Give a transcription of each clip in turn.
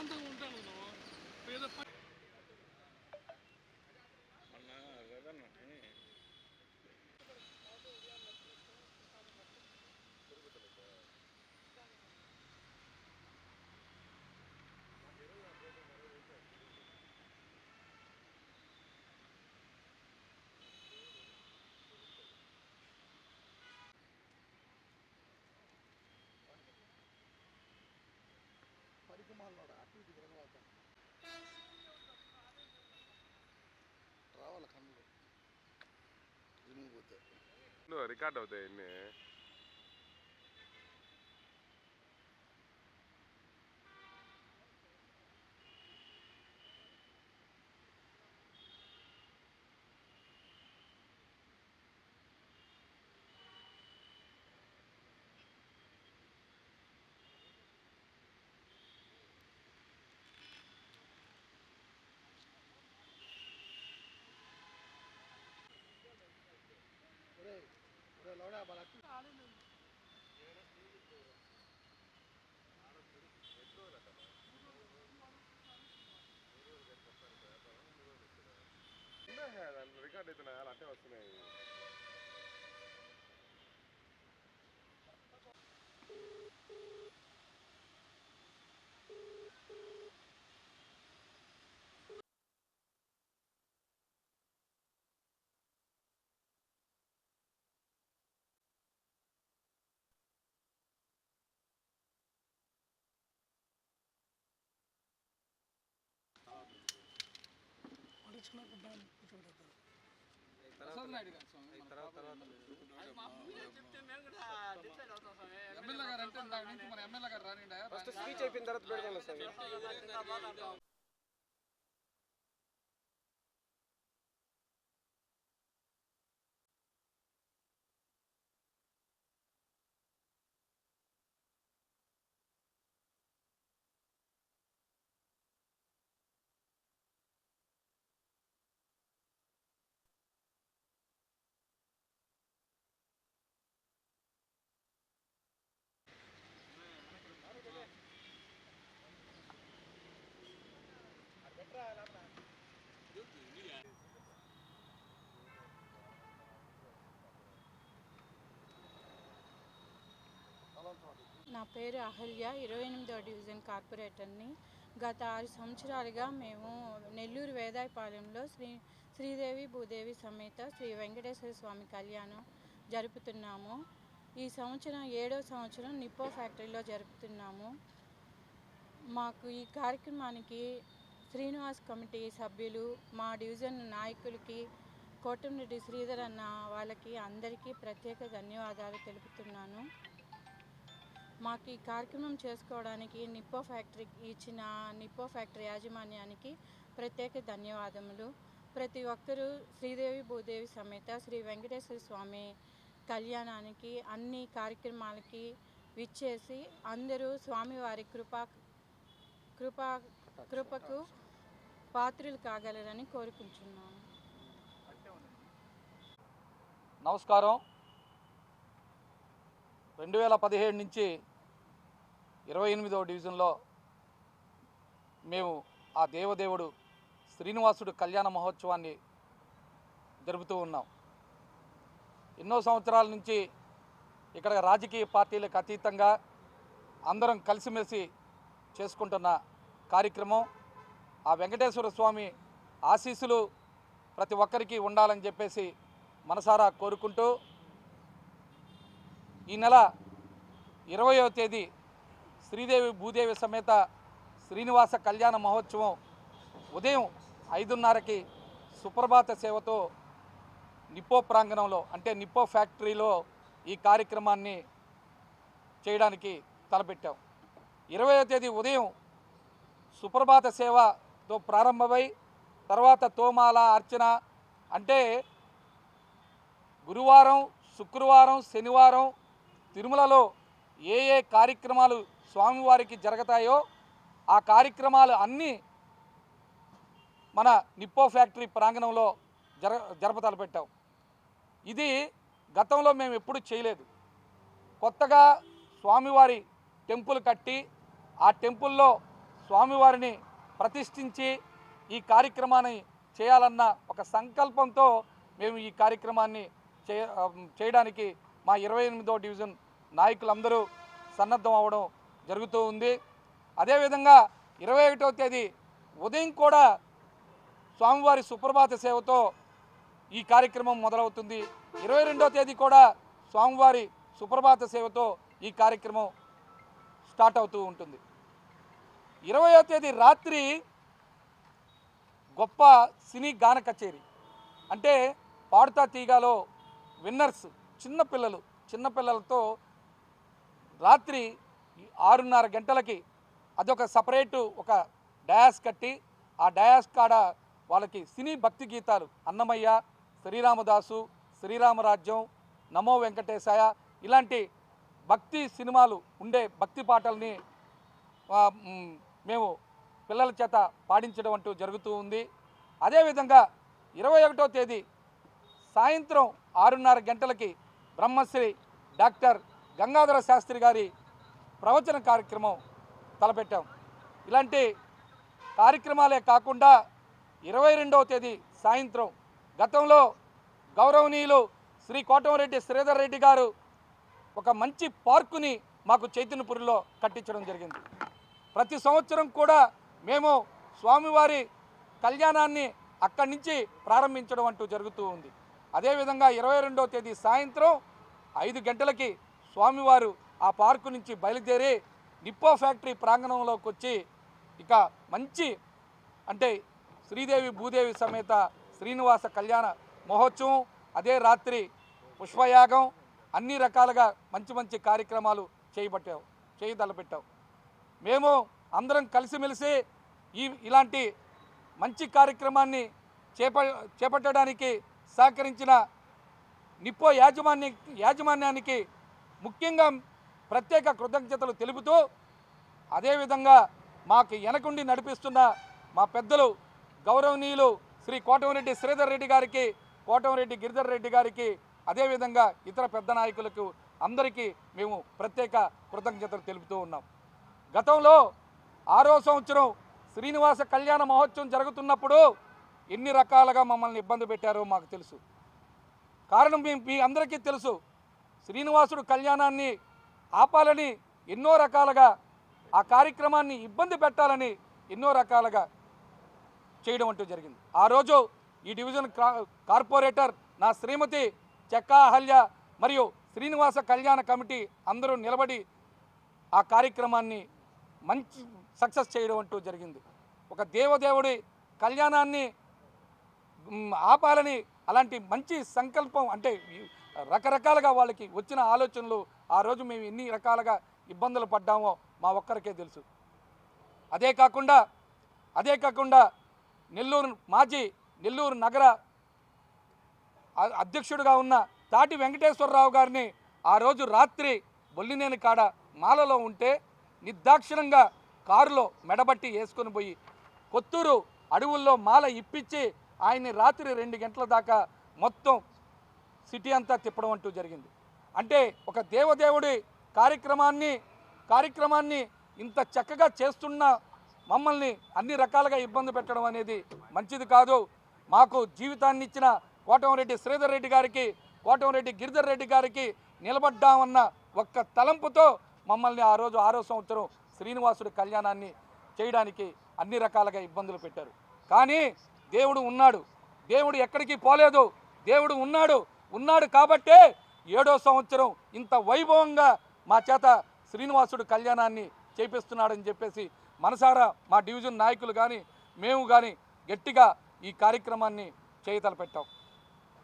ప్రశాంతంగా ఉంటాను. నువ్వు పేద Não, Ricardo tem, né? బలకి record అవుతున్నాయి అలా అంటే వస్తున్నాయి కూర్చోబెడతారు. స్వామి, మన ఎమ్మెల్యే గారు అంటే ఇందాక నుంచి మన ఎమ్మెల్యే గారు రానిండా స్పీచ్ అయిపోయిన తర్వాత పెడదాం నా పేరు అహల్య. ఇరవై ఎనిమిదవ డివిజన్ కార్పొరేటర్ని గత ఆరు సంవత్సరాలుగా మేము నెల్లూరు వేదాయపాలెంలో శ్రీ శ్రీదేవి భూదేవి సమేత శ్రీ వెంకటేశ్వర స్వామి కళ్యాణం జరుపుతున్నాము. ఈ సంవత్సరం ఏడో సంవత్సరం నిప్పో ఫ్యాక్టరీలో జరుపుతున్నాము. మాకు ఈ కార్యక్రమానికి శ్రీనివాస్ కమిటీ సభ్యులు మా డివిజన్ నాయకులకి కోటంరెడ్డి శ్రీధర్ అన్న వాళ్ళకి అందరికీ ప్రత్యేక ధన్యవాదాలు తెలుపుతున్నాను. మాకు ఈ కార్యక్రమం చేసుకోవడానికి నిప్పో ఫ్యాక్టరీకి ఇచ్చిన నిప్పో ఫ్యాక్టరీ యాజమాన్యానికి ప్రత్యేక ధన్యవాదములు. ప్రతి ఒక్కరూ శ్రీదేవి భూదేవి సమేత శ్రీ వెంకటేశ్వర స్వామి కళ్యాణానికి అన్ని కార్యక్రమాలకి విచ్చేసి అందరూ స్వామివారి కృపా కృపా కృపకు పాత్రులు కాగలరని కోరుకుంటున్నాను నమస్కారం. రెండు వేల పదిహేడు నుంచి ఇరవై ఎనిమిదవ డివిజన్లో మేము ఆ దేవదేవుడు శ్రీనివాసుడు కళ్యాణ మహోత్సవాన్ని జరుపుతూ ఉన్నాం. ఎన్నో సంవత్సరాల నుంచి ఇక్కడ రాజకీయ పార్టీలకు అతీతంగా అందరం కలిసిమెలిసి చేసుకుంటున్న కార్యక్రమం. ఆ వెంకటేశ్వర స్వామి ఆశీస్సులు ప్రతి ఒక్కరికి ఉండాలని చెప్పేసి మనసారా కోరుకుంటూ ఈ నెల ఇరవయో తేదీ శ్రీదేవి భూదేవి సమేత శ్రీనివాస కళ్యాణ మహోత్సవం ఉదయం ఐదున్నరకి సుప్రభాత సేవతో నిప్పో ప్రాంగణంలో అంటే నిప్పో ఫ్యాక్టరీలో ఈ కార్యక్రమాన్ని చేయడానికి తలపెట్టాం. ఇరవయో తేదీ ఉదయం సుప్రభాత సేవతో ప్రారంభమై తర్వాత తోమాల అర్చన అంటే గురువారం శుక్రవారం శనివారం తిరుమలలో ఏ ఏ కార్యక్రమాలు స్వామివారికి జరుగుతాయో ఆ కార్యక్రమాలు అన్నీ మన నిప్పో ఫ్యాక్టరీ ప్రాంగణంలో జర జరప పెట్టాం. ఇది గతంలో మేము ఎప్పుడు చేయలేదు. కొత్తగా స్వామివారి టెంపుల్ కట్టి ఆ టెంపుల్లో స్వామివారిని ప్రతిష్ఠించి ఈ కార్యక్రమాన్ని చేయాలన్న ఒక సంకల్పంతో మేము ఈ కార్యక్రమాన్ని చేయడానికి మా ఇరవై ఎనిమిదో డివిజన్ నాయకులందరూ సన్నద్ధం అవ్వడం జరుగుతూ ఉంది. అదేవిధంగా ఇరవై ఒకటవ తేదీ ఉదయం కూడా స్వామివారి సుప్రభాత సేవతో ఈ కార్యక్రమం మొదలవుతుంది. ఇరవై రెండవ తేదీ కూడా స్వామివారి సుప్రభాత సేవతో ఈ కార్యక్రమం స్టార్ట్ అవుతూ ఉంటుంది. ఇరవయో తేదీ రాత్రి గొప్ప సినీ గాన కచేరీ. అంటే పాడుతా తీగాలో విన్నర్స్ చిన్నపిల్లలు చిన్నపిల్లలతో రాత్రి ఆరున్నర గంటలకి అదొక సపరేటు ఒక డయాస్ కట్టి ఆ డయాస్ కాడ వాళ్ళకి సినీ భక్తి గీతాలు అన్నమయ్య శ్రీరామదాసు శ్రీరామరాజ్యం నమో వెంకటేశాయ ఇలాంటి భక్తి సినిమాలు ఉండే భక్తి పాటల్ని మేము పిల్లల చేత పాడించడం అంటూ జరుగుతూ ఉంది. అదేవిధంగా ఇరవై ఒకటో తేదీ సాయంత్రం ఆరున్నర గంటలకి బ్రహ్మశ్రీ డాక్టర్ గంగాధర శాస్త్రి గారి ప్రవచన కార్యక్రమం తలపెట్టాం. ఇలాంటి కార్యక్రమాలే కాకుండా ఇరవై రెండవ తేదీ సాయంత్రం గతంలో గౌరవనీయులు శ్రీ కోటమరెడ్డి శ్రీధర్ రెడ్డి గారు ఒక మంచి పార్కుని మాకు చైతన్యపురిలో కట్టించడం జరిగింది. ప్రతి సంవత్సరం కూడా మేము స్వామివారి కళ్యాణాన్ని అక్కడి నుంచి ప్రారంభించడం అంటూ జరుగుతూ ఉంది. అదేవిధంగా ఇరవై రెండవ తేదీ సాయంత్రం ఐదు గంటలకి స్వామివారు ఆ పార్కు నుంచి బయలుదేరి నిప్పో ఫ్యాక్టరీ ప్రాంగణంలోకి వచ్చి ఇక మంచి అంటే శ్రీదేవి భూదేవి సమేత శ్రీనివాస కళ్యాణ మహోత్సవం అదే రాత్రి పుష్పయాగం అన్ని రకాలుగా మంచి మంచి కార్యక్రమాలు చేయబట్టావు చేయదలపెట్టావు మేము అందరం కలిసిమెలిసి ఈ ఇలాంటి మంచి కార్యక్రమాన్ని చేప చేపట్టడానికి సహకరించిన నిప్పో యాజమాన్య యాజమాన్యానికి ముఖ్యంగా ప్రత్యేక కృతజ్ఞతలు తెలుపుతూ అదేవిధంగా మాకు వెనకుండి నడిపిస్తున్న మా పెద్దలు గౌరవనీయులు శ్రీ కోటమిరెడ్డి శ్రీధర్ రెడ్డి గారికి కోటమిరెడ్డి గిరిధర్ రెడ్డి గారికి అదేవిధంగా ఇతర పెద్ద నాయకులకు అందరికీ మేము ప్రత్యేక కృతజ్ఞతలు తెలుపుతూ ఉన్నాం. గతంలో ఆరో సంవత్సరం శ్రీనివాస కళ్యాణ మహోత్సవం జరుగుతున్నప్పుడు ఎన్ని రకాలుగా మమ్మల్ని ఇబ్బంది పెట్టారో మాకు తెలుసు. కారణం మీ మీ అందరికీ తెలుసు. శ్రీనివాసుడు కళ్యాణాన్ని ఆపాలని ఎన్నో రకాలుగా ఆ కార్యక్రమాన్ని ఇబ్బంది పెట్టాలని ఎన్నో రకాలుగా చేయడం అంటూ జరిగింది. ఆ రోజు ఈ డివిజన్ కా- కార్పొరేటర్ నా శ్రీమతి చెక్కా అహల్య మరియు శ్రీనివాస కళ్యాణ కమిటీ అందరూ నిలబడి ఆ కార్యక్రమాన్ని మంచి సక్సెస్ చేయడం అంటూ జరిగింది. ఒక దేవదేవుడి కళ్యాణాన్ని ఆపాలని అలాంటి మంచి సంకల్పం అంటే రకరకాలుగా వాళ్ళకి వచ్చిన ఆలోచనలు ఆ రోజు మేము ఎన్ని రకాలుగా ఇబ్బందులు పడ్డామో మా ఒక్కరికే తెలుసు. అదే కాకుండా అదే కాకుండా నెల్లూరు మాజీ నెల్లూరు నగర అధ్యక్షుడుగా అధ్యక్షుడిగా ఉన్న తాటి వెంకటేశ్వరరావు గారిని ఆ రోజు రాత్రి బొల్లినేని కాడ మాలలో ఉంటే నిర్దాక్షిణంగా కారులో మెడబట్టి వేసుకొని పోయి కొత్తూరు అడవుల్లో మాల ఇప్పించి ఆయన్ని రాత్రి రెండు గంటల దాకా మొత్తం సిటీ అంతా తిప్పడం అంటూ జరిగింది. అంటే ఒక దేవదేవుడి కార్యక్రమాన్ని కార్యక్రమాన్ని ఇంత చక్కగా చేస్తున్న మమ్మల్ని అన్ని రకాలుగా ఇబ్బంది పెట్టడం అనేది మంచిది కాదు. మాకు జీవితాన్ని ఇచ్చిన కోటంరెడ్డి శ్రీధర్ రెడ్డి గారికి కోటంరెడ్డి గిరిధర్ రెడ్డి గారికి నిలబడ్డామన్న ఒక్క తలంపుతో మమ్మల్ని ఆ రోజు ఆరో సంవత్సరం శ్రీనివాసుడి కళ్యాణాన్ని చేయడానికి అన్ని రకాలుగా ఇబ్బందులు పెట్టారు. కానీ దేవుడు ఉన్నాడు. దేవుడు ఎక్కడికి పోలేదు. దేవుడు ఉన్నాడు. ఉన్నాడు కాబట్టే ఏడో సంవత్సరం ఇంత వైభవంగా మా చేత శ్రీనివాసుడు కళ్యాణాన్ని చేపిస్తున్నాడని చెప్పేసి మనసారా మా డివిజన్ నాయకులు కానీ మేము కానీ గట్టిగా ఈ కార్యక్రమాన్ని చేయతలపెట్టాం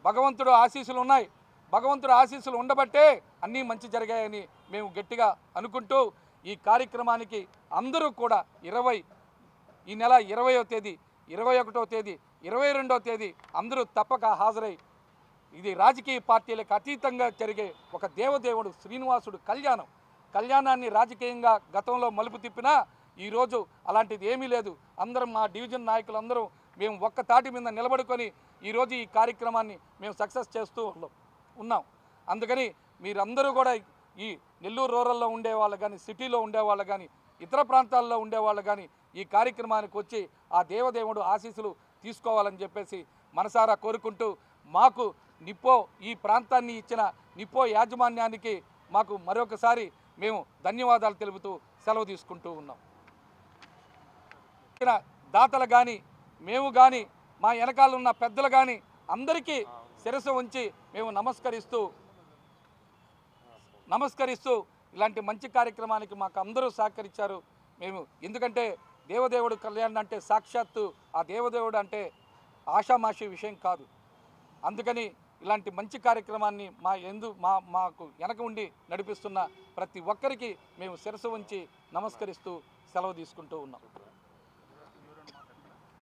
భగవంతుడు ఆశీస్సులు ఉన్నాయి. భగవంతుడు ఆశీస్సులు ఉండబట్టే అన్నీ మంచి జరిగాయని మేము గట్టిగా అనుకుంటూ ఈ కార్యక్రమానికి అందరూ కూడా ఇరవై ఈ నెల ఇరవయో తేదీ ఇరవై ఒకటో తేదీ ఇరవై రెండో తేదీ అందరూ తప్పక హాజరై ఇది రాజకీయ పార్టీలకు అతీతంగా జరిగే ఒక దేవదేవుడు శ్రీనివాసుడు కళ్యాణం. కళ్యాణాన్ని రాజకీయంగా గతంలో మలుపు తిప్పినా ఈరోజు అలాంటిది ఏమీ లేదు. అందరం మా డివిజన్ నాయకులు అందరూ మేము ఒక్క తాటి మీద నిలబడుకొని ఈరోజు ఈ కార్యక్రమాన్ని మేము సక్సెస్ చేస్తూ ఉన్నాం. ఉన్నాం. అందుకని మీరందరూ కూడా ఈ నెల్లూరు రూరల్లో ఉండేవాళ్ళు కానీ సిటీలో ఉండేవాళ్ళు కానీ ఇతర ప్రాంతాల్లో ఉండేవాళ్ళు కానీ ఈ కార్యక్రమానికి వచ్చి ఆ దేవదేవుడు ఆశీస్సులు తీసుకోవాలని చెప్పేసి మనసారా కోరుకుంటూ మాకు నిప్పో ఈ ప్రాంతాన్ని ఇచ్చిన నిప్పో యాజమాన్యానికి మాకు మరొకసారి మేము ధన్యవాదాలు తెలుపుతూ సెలవు తీసుకుంటూ ఉన్నాం. ఇచ్చిన దాతలు కానీ మేము కానీ మా వెనకాల ఉన్న పెద్దలు కానీ అందరికీ శిరస్సు ఉంచి మేము నమస్కరిస్తూ నమస్కరిస్తూ ఇలాంటి మంచి కార్యక్రమానికి మాకు అందరూ సహకరించారు. మేము ఎందుకంటే దేవదేవుడు కళ్యాణ్ అంటే సాక్షాత్తు ఆ దేవదేవుడు అంటే ఆషామాషి విషయం కాదు. అందుకని ఇలాంటి మంచి కార్యక్రమాన్ని మా ఎందు మా మాకు వెనక ఉండి నడిపిస్తున్న ప్రతి ఒక్కరికి మేము శిరస్సు ఉంచి నమస్కరిస్తూ సెలవు తీసుకుంటూ ఉన్నాం.